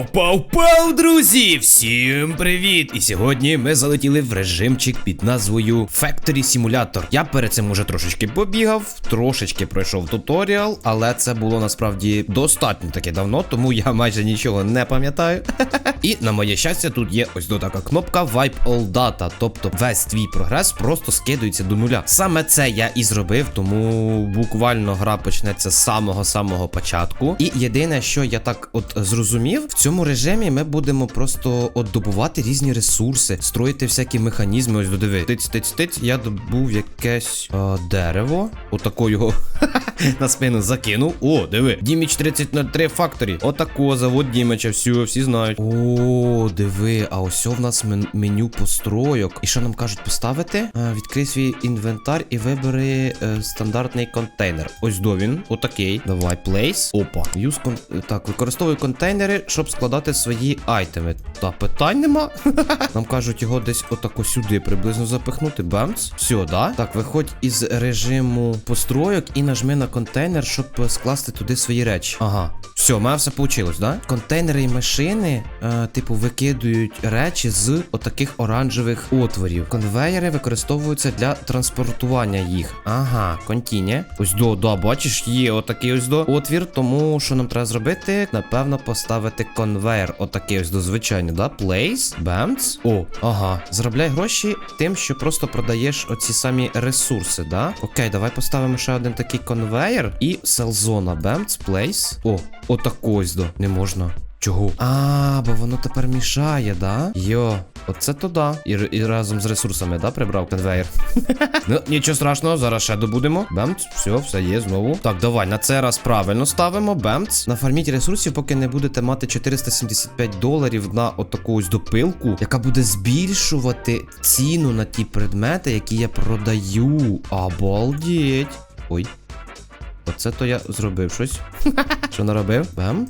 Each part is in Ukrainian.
Пау, пау, пау, друзі! Всім привіт! І сьогодні ми залетіли в режимчик під назвою Factory Simulator. Я перед цим уже трошечки побігав, трошечки пройшов туторіал, але це було насправді достатньо таки давно, тому я майже нічого не пам'ятаю. І на моє щастя, тут є ось до така кнопка Wipe All Data, тобто весь твій прогрес просто скидується до нуля. Саме це я і зробив, тому буквально гра почнеться з самого-самого початку. І єдине, що я так от зрозумів, в цьому режимі ми будемо просто от добувати різні ресурси, строїти всякі механізми. Ось додиви. Тиць, тиць, тиць, я добув якесь е, дерево. Отако його на спину закинув. О, диви. Діміч 3003 Factory. Отако завод Дімича, все, всі знають. О, диви, а ось в нас мен- меню построєк. І що нам кажуть поставити? Е, відкрий свій інвентар і вибери е, стандартний контейнер. Ось до він. Отакий. Давай, place. Опа. Use кон... Так, використовуй контейнери, щоб складати свої айтеми. Та питань нема. Нам кажуть його десь отако сюди приблизно запихнути. Бемц. Все, да? Так, виходь із режиму постройок і нажми на контейнер, щоб скласти туди свої речі. Ага. Все, мене все вийшло, да? Контейнери і машини, е, типу, викидують речі з отаких оранжевих отворів. Конвейери використовуються для транспортування їх. Ага, контіні. Ось до, да, бачиш, є отакий ось до отвір. Тому що нам треба зробити? Напевно, поставити конвейер. Отакий ось до звичайно, да? Place, бемц. О, ага. Заробляй гроші тим, що просто продаєш оці самі ресурси, да? Окей, давай поставимо ще один такий конвейер і селзона. Бемц, place. О, отако ось до. Не можна. Чого? А, бо воно тепер мішає, да? Йо, оце то да. І, і разом з ресурсами, да, прибрав конвейер. ну, нічого страшного, зараз ще добудемо. Бемц, все, все є знову. Так, давай, на цей раз правильно ставимо. Бемц. Нафарміть ресурсів, поки не будете мати 475 доларів на отаку ось допилку, яка буде збільшувати ціну на ті предмети, які я продаю. Обалдеть. Ой. Оце то я зробив щось. Що наробив? Бем.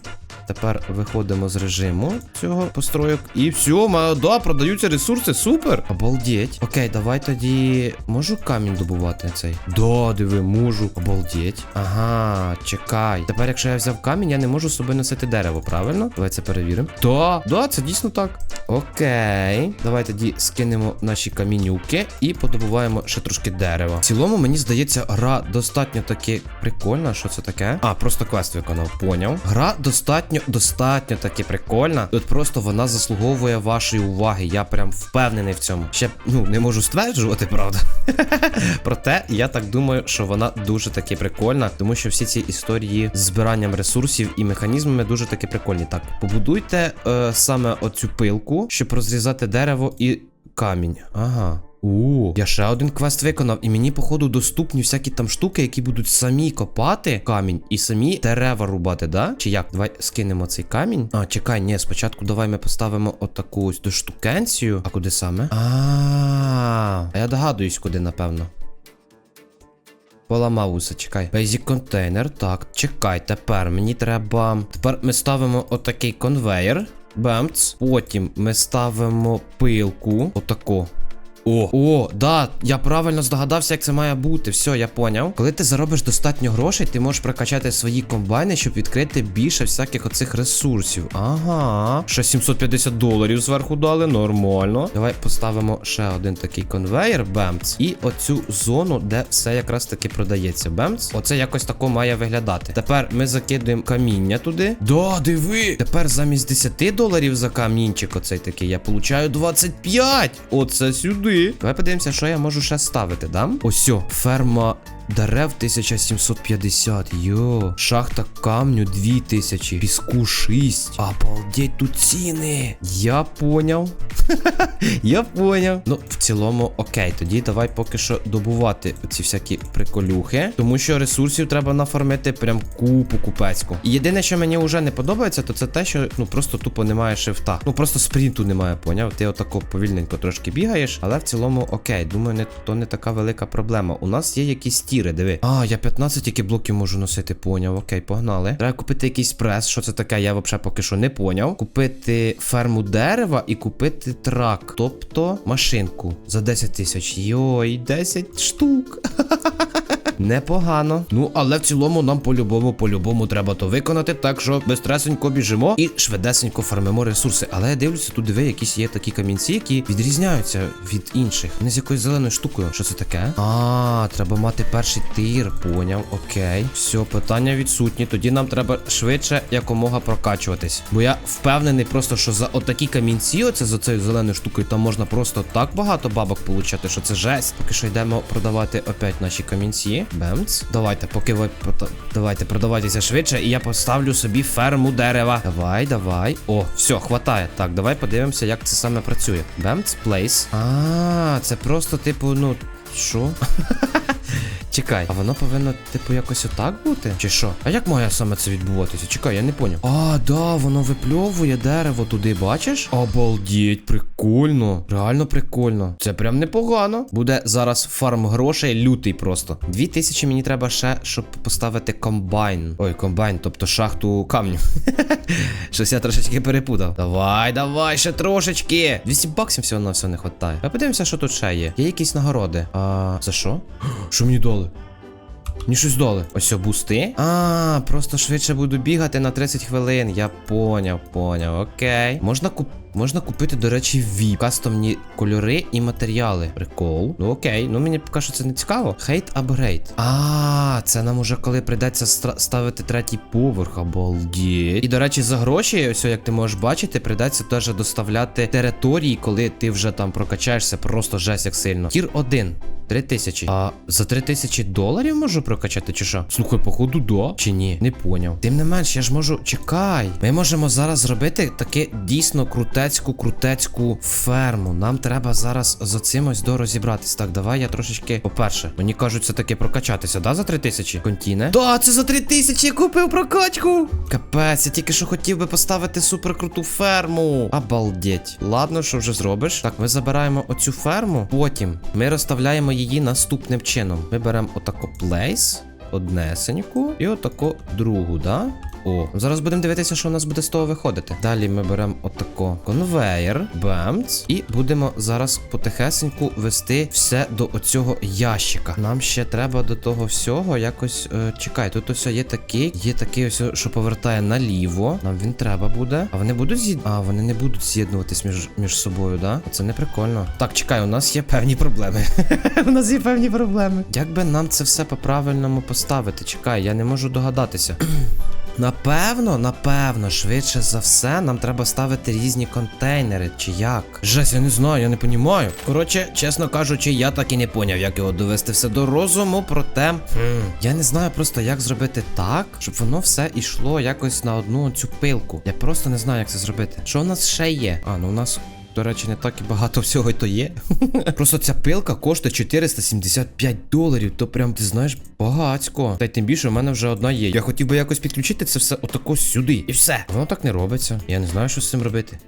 Тепер виходимо з режиму цього постройок. І все, да, продаються ресурси, супер. Обалдеть. Окей, давай тоді. Можу камінь добувати цей? Да, диви, можу. Обалдеть. Ага, чекай. Тепер, якщо я взяв камінь, я не можу з собою носити дерево, правильно? Давай це перевіримо. Да, да, це дійсно так. Окей. Давай тоді скинемо наші камінюки і подобуваємо ще трошки дерева. В цілому, мені здається, гра достатньо таки прикольна. Що це таке? А, просто квест виконав. Поняв. Гра достатньо, достатньо таки прикольна. От просто вона заслуговує вашої уваги. Я прям впевнений в цьому. Ще ну не можу стверджувати, правда. Проте я так думаю, що вона дуже таки прикольна, тому що всі ці історії з збиранням ресурсів і механізмами дуже таки прикольні. Так, побудуйте е, саме оцю пилку, щоб розрізати дерево і камінь. Ага. У, я ще один квест виконав, і мені, походу, доступні всякі там штуки, які будуть самі копати камінь і самі дерева рубати, да? Чи як? Давай скинемо цей камінь. А, чекай, ні, спочатку давай ми поставимо отаку ось до штукенцію. А куди саме? А, а я догадуюсь, куди, напевно. Поламав усе, чекай. Basic контейнер. Так, чекай, тепер мені треба. Тепер ми ставимо отакий конвейер. Бемц. Потім ми ставимо пилку. Отаку. О, о, да, я правильно здогадався, як це має бути. Все, я поняв. Коли ти заробиш достатньо грошей, ти можеш прокачати свої комбайни, щоб відкрити більше всяких оцих ресурсів. Ага. Ще 750 доларів зверху дали, нормально. Давай поставимо ще один такий конвейер, бемц. І оцю зону, де все якраз таки продається. Бемц. Оце якось тако має виглядати. Тепер ми закидуємо каміння туди. Да, диви! Тепер замість 10 доларів за камінчик, оцей такий, я получаю 25. Оце сюди. Давай подивимося, що я можу ще ставити, да? Ось, ферма дерев 1750. Йо, шахта камню 2000. Піску 6. Обалдеть, тут ціни. Я поняв. Я поняв. Ну, в цілому, окей, тоді давай поки що добувати ці всякі приколюхи. Тому що ресурсів треба нафармити прям купу купецьку. І єдине, що мені вже не подобається, то це те, що ну просто тупо немає шифта. Ну просто спринту немає, поняв? Ти отако повільненько трошки бігаєш, але в цілому окей. Думаю, не то не така велика проблема. У нас є якісь тіри, диви. А, я 15 тільки блоків можу носити, поняв. Окей, погнали. Треба купити якийсь прес. Що це таке? Я взагалі поки що не поняв. Купити ферму дерева і купити трак, тобто машинку за 10 тисяч. Йой, 10 штук. непогано. Ну, але в цілому нам по-любому, по-любому треба то виконати, так що безстресенько біжимо і швидесенько фармимо ресурси. Але я дивлюся, тут диви, якісь є такі камінці, які відрізняються від інших. Вони з якоюсь зеленою штукою. Що це таке? А, треба мати перший тир, поняв. Окей. Все, питання відсутні. Тоді нам треба швидше якомога прокачуватись. Бо я впевнений просто, що за отакі камінці, оце за цією зеленою штукою, там можна просто так багато бабок получати, що це жесть. Поки що йдемо продавати опять наші камінці. Бемц. Давайте, поки ви давайте продавайтеся швидше, і я поставлю собі ферму дерева. Давай, давай. О, все, хватає. Так, давай подивимося, як це саме працює. Бемц, плейс. А, це просто, типу, ну, що? Чекай, а воно повинно, типу, якось отак бути? Чи що? А як має саме це відбуватися? Чекай, я не поняв. А, да, воно випльовує дерево туди, бачиш? Обалдіть, прикольно. Реально прикольно. Це прям непогано. Буде зараз фарм грошей лютий просто. Дві тисячі мені треба ще, щоб поставити комбайн. Ой, комбайн, тобто шахту камню. Щось я трошечки перепутав. Давай, давай, ще трошечки. 200 баксів всього на все не вистачає. А подивимося, що тут ще є. Є якісь нагороди. А за що? Що мені дали? Мені щось дали. Ось бусти. А, просто швидше буду бігати на 30 хвилин. Я поняв, поняв. Окей. Можна куп. Можна купити, до речі, віп, кастомні кольори і матеріали. Прикол. Ну окей, ну мені поки що це не цікаво. Хейт апгрейд. А, це нам уже коли прийдеться ставити третій поверх, обалдіть. І до речі, за гроші, ось як ти можеш бачити, прийдеться теж доставляти території, коли ти вже там прокачаєшся, просто жесть як сильно. Тір 1. Три тисячі. А за три тисячі доларів можу прокачати, чи що? Слухай, походу, да. Чи ні? Не поняв. Тим не менш, я ж можу. Чекай. Ми можемо зараз зробити таке дійсно крутецьку, крутецьку ферму. Нам треба зараз за цим ось до розібратись. Так, давай я трошечки. По-перше, мені кажуть, це таки прокачатися, да, за три тисячі? Контіне? Да, це за три тисячі я купив прокачку. Капець, я тільки що хотів би поставити суперкруту ферму. Обалдеть. Ладно, що вже зробиш? Так, ми забираємо оцю ферму. Потім ми розставляємо її наступним чином. Ми беремо отако плейс, однесеньку і отако другу, да? О, зараз будемо дивитися, що у нас буде з того виходити. Далі ми беремо отако конвейер, бемц, і будемо зараз потихесеньку вести все до оцього ящика. Нам ще треба до того всього якось. Е, чекай, тут ось є такий, є такий ось, що повертає наліво. Нам він треба буде. А вони будуть з'єд... А, вони не будуть з'єднуватись між, між собою, да? Це не прикольно. Так, чекай, у нас є певні проблеми. у нас є певні проблеми. Як би нам це все по-правильному поставити? Чекай, я не можу догадатися. Напевно, напевно, швидше за все, нам треба ставити різні контейнери, чи як? Жесть, я не знаю, я не понімаю. Коротше, чесно кажучи, я так і не поняв, як його довести все до розуму, проте. Хм, я не знаю просто, як зробити так, щоб воно все йшло якось на одну цю пилку. Я просто не знаю, як це зробити. Що у нас ще є? А, ну у нас. До речі, не так і багато всього то є. Просто ця пилка коштує 475 доларів. То прям ти знаєш багацько. Та й тим більше у мене вже одна є. Я хотів би якось підключити це все отако сюди. І все. Воно так не робиться. Я не знаю, що з цим робити.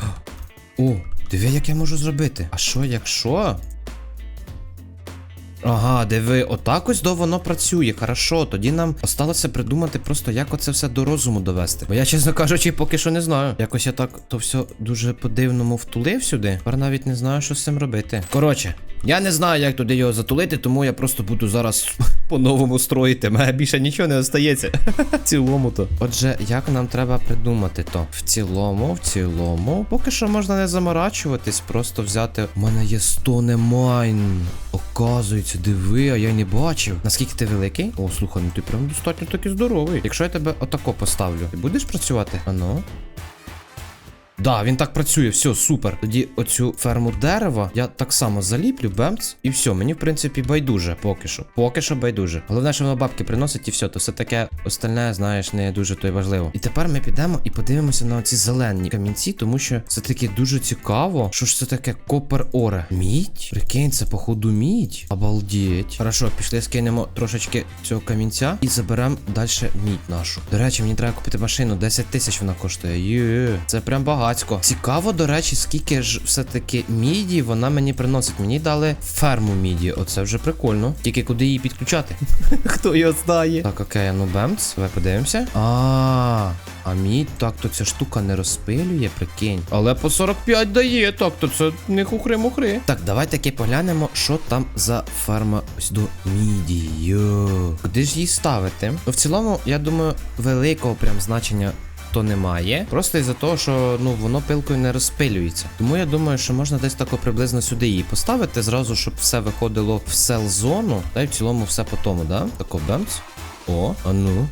О, диви, як я можу зробити. А що, якщо? Ага, диви, отак ось до воно працює. Хорошо, тоді нам осталося придумати просто, як оце все до розуму довести. Бо я, чесно кажучи, поки що не знаю. Якось я так то все дуже по-дивному втулив сюди. Тепер навіть не знаю, що з цим робити. Коротше, я не знаю, як туди його затулити, тому я просто буду зараз по-новому строїти. Мене більше нічого не остається. В цілому то. Отже, як нам треба придумати то? В цілому, в цілому. Поки що можна не заморачуватись, просто взяти. У мене є 100 немайн. Оказується, диви, а я не бачив. Наскільки ти великий? О, слухай, ну ти прям достатньо таки здоровий. Якщо я тебе отако поставлю, ти будеш працювати? Ано. Да, він так працює, все, супер. Тоді оцю ферму дерева я так само заліплю, бемц, і все, мені, в принципі, байдуже, поки що. Поки що байдуже. Головне, що воно бабки приносить і все, то все таке остальне, знаєш, не дуже то й важливо. І тепер ми підемо і подивимося на оці зелені камінці, тому що це таки дуже цікаво. Що ж це таке копер оре? Мідь? Прикинь, це походу мідь. Обалдіть. Хорошо, пішли, скинемо трошечки цього камінця і заберемо далі мідь нашу. До речі, мені треба купити машину. 10 тисяч вона коштує. Є, це прям багато. Багацько. Цікаво, до речі, скільки ж все-таки міді вона мені приносить. Мені дали ферму міді. Оце вже прикольно. Тільки куди її підключати? Хто його знає? Так, окей, ну бемц, давай подивимося. А, а мідь, так, то ця штука не розпилює, прикинь. Але по 45 дає, так, то це не хухри-мухри. Так, давай таки поглянемо, що там за ферма ось до міді. Йо. Куди ж її ставити? Ну, в цілому, я думаю, великого прям значення. То немає. Просто із-за того, що ну воно пилкою не розпилюється. Тому я думаю, що можна десь тако приблизно сюди її поставити, зразу, щоб все виходило в сел-зону, та й в цілому все по тому, да? Тако бемц. О, а ну.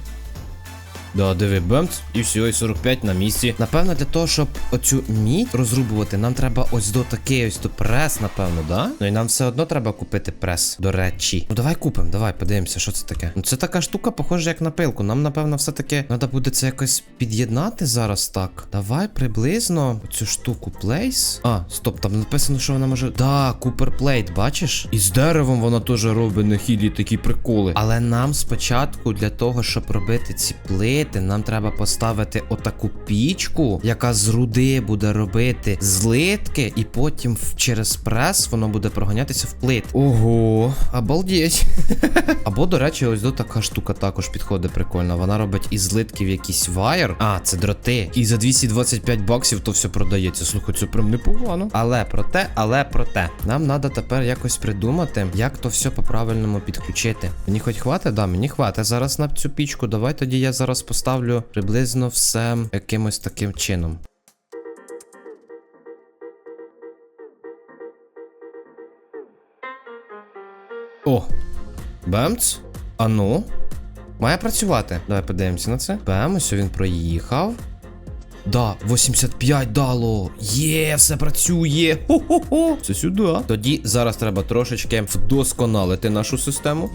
Да, диви, бемц, і все, і 45 на місці. Напевно, для того, щоб оцю мідь розрубувати, нам треба ось до такий ось до прес, напевно, да? Ну і нам все одно треба купити прес, до речі. Ну давай купимо, давай, подивимося, що це таке. Ну це така штука, похожа як на пилку. Нам, напевно, все-таки треба буде це якось під'єднати зараз так. Давай приблизно цю штуку place. А, стоп, там написано, що вона може. Да, Plate, бачиш? І з деревом вона теж робить на такі приколи. Але нам спочатку для того, щоб робити ці плити, нам треба поставити отаку пічку, яка з руди буде робити злитки, і потім через прес воно буде проганятися в плит. Ого, обалдеть. Або, до речі, ось до така штука також підходить прикольно. Вона робить із злитків якийсь вайер. А, це дроти. І за 225 баксів то все продається. Слухай, це прям непогано. Але проте, але проте. Нам треба тепер якось придумати, як то все по-правильному підключити. Мені хоч хватить? Да, мені хватить зараз на цю пічку. Давай тоді я зараз поставлю приблизно все якимось таким чином. О, Бемц? А ну? Має працювати. Давай подивимося на це. Бем, ось він проїхав. Да, 85 дало. Є, все працює. Хо-хо-хо. Це сюди. Тоді зараз треба трошечки вдосконалити нашу систему.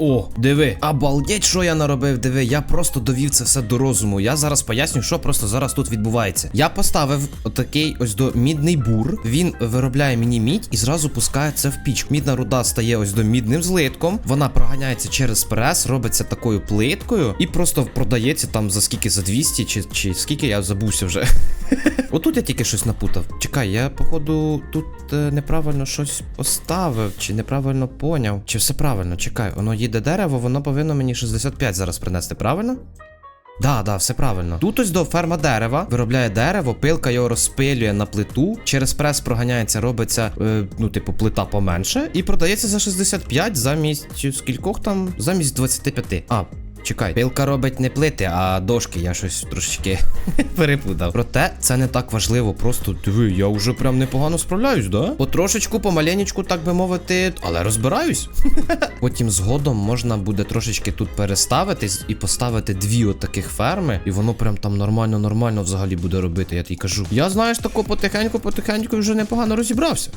О, диви, обалдеть, що я наробив, диви. Я просто довів це все до розуму. Я зараз поясню, що просто зараз тут відбувається. Я поставив отакий ось до мідний бур. Він виробляє мені мідь і зразу пускає це в піч. Мідна руда стає ось до мідним злитком. Вона проганяється через прес, робиться такою плиткою і просто продається там за скільки за 200 чи, чи скільки я забувся вже. Отут я тільки щось напутав. Чекай, я походу тут е, неправильно щось поставив, чи неправильно поняв. Чи все правильно? Чекай, воно їде дерево, воно повинно мені 65 зараз принести, правильно? Да, да, все правильно. Тут ось до ферма дерева виробляє дерево, пилка його розпилює на плиту, через прес проганяється, робиться, е, ну, типу, плита поменше, і продається за 65 замість скількох там, замість 25. А. Чекай, пилка робить не плити, а дошки. Я щось трошечки перепутав. Проте це не так важливо. Просто диви, я вже прям непогано справляюсь, да? Потрошечку, помаленечку, так би мовити, але розбираюсь. Потім згодом можна буде трошечки тут переставитись і поставити дві отаких ферми, і воно прям там нормально-нормально взагалі буде робити. Я тобі кажу. Я знаєш, тако потихеньку-потихеньку вже непогано розібрався.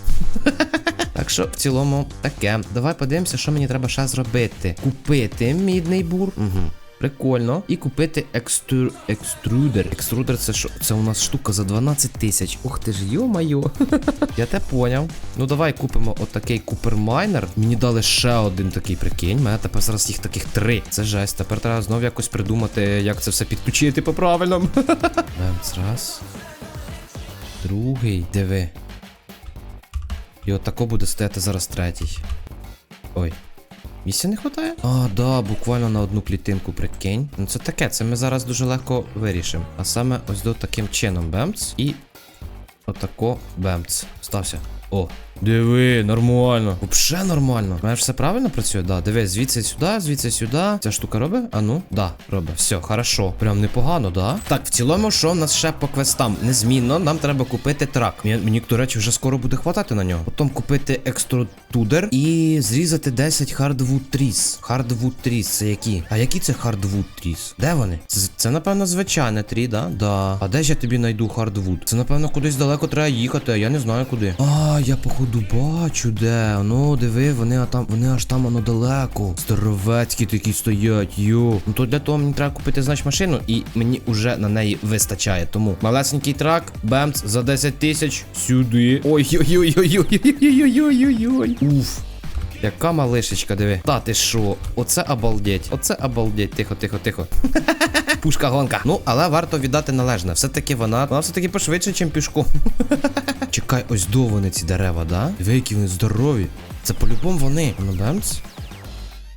Так що в цілому таке. Давай подивимося, що мені треба ще зробити. Купити мідний бур. Угу. Прикольно. І купити екстру... екструдер. Екструдер це що? Це у нас штука за 12 тисяч. Ух ти ж, йо-майо. Я те поняв. Ну давай купимо отакий купермайнер. Мені дали ще один такий, прикинь. У мене тепер зараз їх таких три. Це жесть. Тепер треба знов якось придумати, як це все підключити по-правильному. Бемц, раз. Другий. Диви. І отако буде стояти зараз третій. Ой. Місця не вистачає? А, да, буквально на одну клітинку, прикинь. Ну це таке, це ми зараз дуже легко вирішимо. А саме ось до таким чином бемц і. Отако бемц. Стався. О, диви, нормально. Вообще нормально. Маєш все правильно працює? Да, диви, звідси сюди, звідси сюди. Ця штука робить? А ну, да, робить. Все, хорошо. Прям непогано, да? Так, в цілому, що в нас ще по квестам? Незмінно, нам треба купити трак. Мені, мені, до речі, вже скоро буде хватати на нього. Потім купити екструдер і зрізати 10 hardwood trees. Hardwood trees, це які? А які це hardwood trees? Де вони? Це, це напевно, звичайне трі, да? Да. А де ж я тобі знайду hardwood? Це, напевно, кудись далеко треба їхати, а я не знаю куди. А, я походу бачу де. Ну, диви, вони а там, вони аж там воно далеко. Старовецькі такі стоять, йо. Ну то для того мені треба купити, знач машину, і мені уже на неї вистачає. Тому малесенький трак, бемц за 10 тисяч сюди. Ой-ой-ой-ой-ой-ой-ой-ой-ой-ой. Уф. Яка малишечка, диви. Та ти що? Оце обалдеть. Оце обалдеть. Тихо, тихо, тихо. Пушка гонка. Ну, але варто віддати належне. Все-таки вона. Вона все-таки пошвидше, ніж пішку. Чекай, ось до вони ці дерева, да? Диви, які вони здорові. Це по-любому вони. Ну, бемц.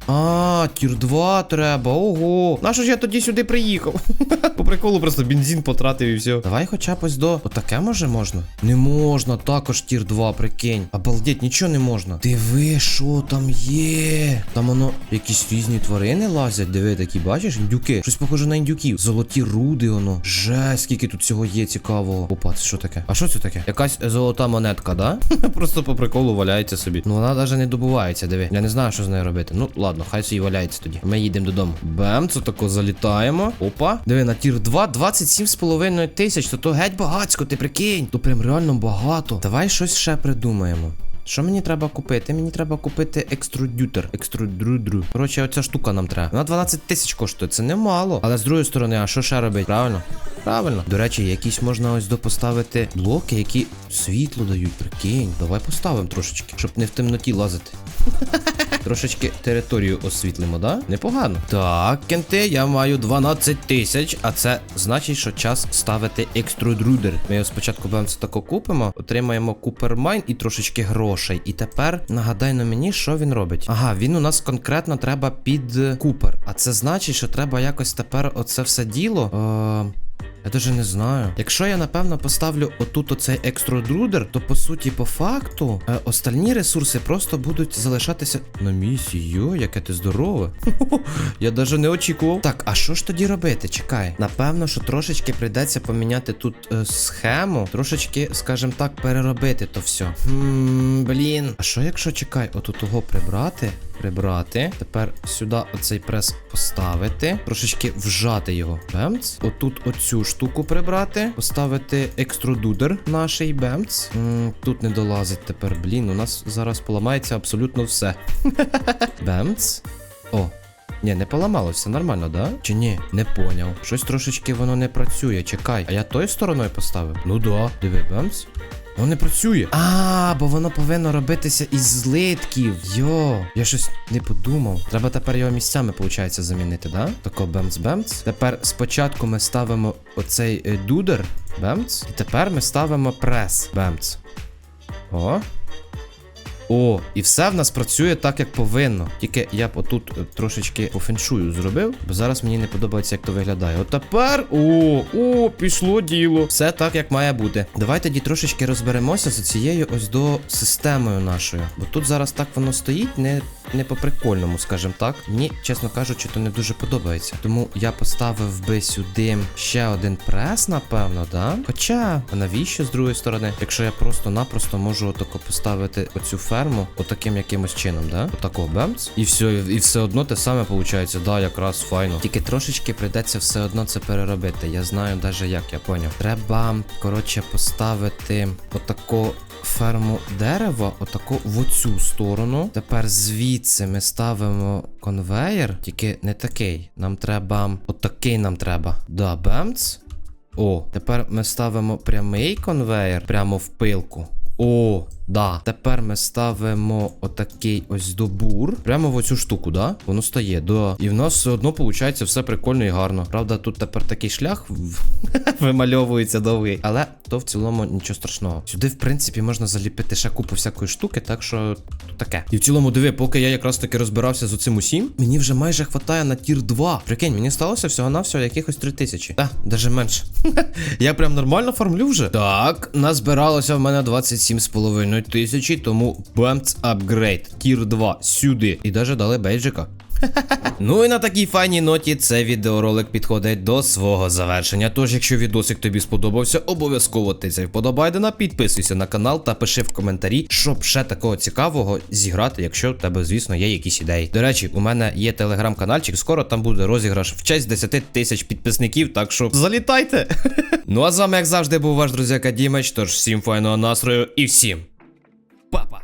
А, тір 2 треба. Ого. Нащо ж я тоді сюди приїхав? По приколу просто бензин потратив і все. Давай хоча б ось до. Отаке може можна? Не можна, також тір 2, прикинь. Обалдеть, нічого не можна. Диви, що там є. Там воно якісь різні тварини лазять. Диви, такі, бачиш? Індюки. Щось похоже на індюків. Золоті руди, воно. Жесть, скільки тут всього є цікавого. Опа, це що таке? А що це таке? Якась золота монетка, да? Просто по приколу валяється собі. Ну вона навіть не добувається, диви. Я не знаю, що з нею робити. Ну, ладно, хай собі валяється тоді. Ми їдемо додому. Бем, це тако залітаємо. Опа. Диви, на тір 2 27,5 тисяч. То то геть багацько, ти прикинь. То прям реально багато. Давай щось ще придумаємо. Що мені треба купити? Мені треба купити екструдютер. Екструдрудру. Коротше, оця штука нам треба. Вона 12 тисяч коштує, це немало. Але з другої сторони, а що ще робити? Правильно? Правильно. До речі, якісь можна ось допоставити блоки, які світло дають. Прикинь. Давай поставимо трошечки, щоб не в темноті лазити. Трошечки територію освітлимо, да? Непогано. Так, кенти, я маю 12 тисяч, а це значить, що час ставити екструдрудер. Ми його спочатку будемо це тако купимо, отримаємо купермайн і трошечки грошей. І тепер нагадай на мені, що він робить. Ага, він у нас конкретно треба під купер. А це значить, що треба якось тепер оце все діло. Е... Я даже не знаю. Якщо я напевно поставлю отут оцей екструдрудер, то по суті, по факту, е, остальні ресурси просто будуть залишатися на місці. Йо, яке ти здорове. Я даже не очікував. Так, а що ж тоді робити? Чекай. Напевно, що трошечки прийдеться поміняти тут е, схему, трошечки, скажімо так, переробити то все. Хм, блін. А що якщо чекай, отут того прибрати? Прибрати. Тепер сюди оцей прес поставити. Трошечки вжати його. Бемц. Отут оцю штуку прибрати. Поставити екструдудер наший бемц. Тут не долазить тепер. Блін, у нас зараз поламається абсолютно все. Бемц. О. Ні, не поламалося, нормально, да? Чи ні? Не поняв. Щось трошечки воно не працює. Чекай. А я тою стороною поставив? Ну да. Диви, бемц. Воно не працює. А, бо воно повинно робитися із злитків. Йо, я щось не подумав. Треба тепер його місцями, виходить, замінити, да? Тако бемц-бемц. Тепер спочатку ми ставимо оцей е, дудер. Бемц. І тепер ми ставимо прес. Бемц. О. О, і все в нас працює так, як повинно. Тільки я б отут е, трошечки по зробив, бо зараз мені не подобається, як то виглядає. От тепер. О, о, пішло діло. Все так, як має бути. Давайте тоді трошечки розберемося з цією ось до системою нашою. Бо тут зараз так воно стоїть, не, не по прикольному, скажімо так. Мені, чесно кажучи, то не дуже подобається. Тому я поставив би сюди ще один прес, напевно, да? Хоча, навіщо з другої сторони, якщо я просто-напросто можу отако поставити оцю ферму отаким якимось чином, да? Отако бемц. І все, і все одно те саме виходить, да, якраз файно. Тільки трошечки прийдеться все одно це переробити. Я знаю даже як, я поняв. Треба, коротше, поставити отако ферму дерева, отако в оцю сторону. Тепер звідси ми ставимо конвейер, тільки не такий. Нам треба. Отакий нам треба. Да, бемц. О, тепер ми ставимо прямий конвейер прямо в пилку. О, да. Тепер ми ставимо отакий ось добур. Прямо в оцю штуку, да? Воно стає, да. І в нас все одно виходить все прикольно і гарно. Правда, тут тепер такий шлях вимальовується довгий. Але то в цілому нічого страшного. Сюди, в принципі, можна заліпити ще купу всякої штуки, так що тут таке. І в цілому, диви, поки я якраз таки розбирався з оцим усім, мені вже майже хватає на тір 2. Прикинь, мені сталося всього-навсього якихось 3 тисячі. Та, даже менше. Я прям нормально фармлю вже. Так, назбиралося в мене 27,5 тисячі, тому бемц апгрейд. Тір 2 сюди. І даже дали бейджика. Ну і на такій файній ноті цей відеоролик підходить до свого завершення. Тож, якщо відосик тобі сподобався, обов'язково тицяй вподобайдена, підписуйся на канал та пиши в коментарі, щоб ще такого цікавого зіграти, якщо в тебе, звісно, є якісь ідеї. До речі, у мене є телеграм-канальчик, скоро там буде розіграш в честь 10 тисяч підписників, так що залітайте. ну а з вами, як завжди, був ваш друзяка Дімеч, тож всім файного настрою і всім papa.